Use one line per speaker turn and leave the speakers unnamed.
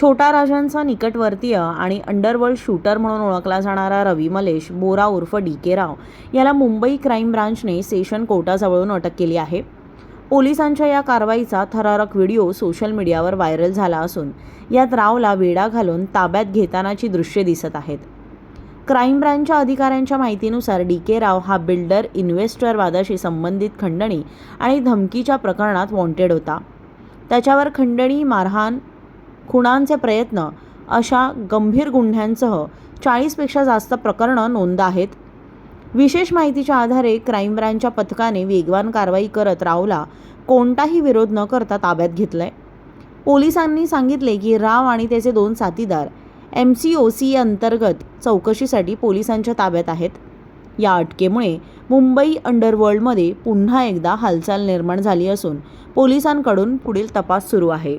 छोटा राजांचा निकटवर्तीय आणि अंडरवर्ल्ड शूटर म्हणून ओळखला जाणारा रवी मलेश बोरा उर्फ डी के राव याला मुंबई क्राईम ब्रांचने सेशन कोर्टाजवळून अटक केली आहे. पोलिसांच्या या कारवाईचा थरारक व्हिडिओ सोशल मीडियावर व्हायरल झाला असून यात रावला वेढा घालून ताब्यात घेतानाची दृश्ये दिसत आहेत. क्राईम ब्रँचच्या अधिकाऱ्यांच्या माहितीनुसार डी के राव हा बिल्डर इन्व्हेस्टर वादाशी संबंधित खंडणी आणि धमकीच्या प्रकरणात वॉन्टेड होता. त्याच्यावर खंडणी मारहाण खुणांचे प्रयत्न अशा गंभीर गुन्ह्यांसह चाळीसपेक्षा जास्त प्रकरणं नोंद आहेत. विशेष माहितीच्या आधारे क्राईम ब्रँचच्या पथकाने वेगवान कारवाई करत रावला कोणताही विरोध न करता ताब्यात घेतलाय. पोलिसांनी सांगितले की राव आणि त्याचे दोन साथीदार एम सी ओ सी अंतर्गत चौकशीसाठी पोलिसांच्या ताब्यात आहेत. या अटकेमुळे मुंबई अंडरवर्ल्डमध्ये पुन्हा एकदा हालचाल निर्माण झाली असून पोलिसांकडून पुढील तपास सुरू आहे.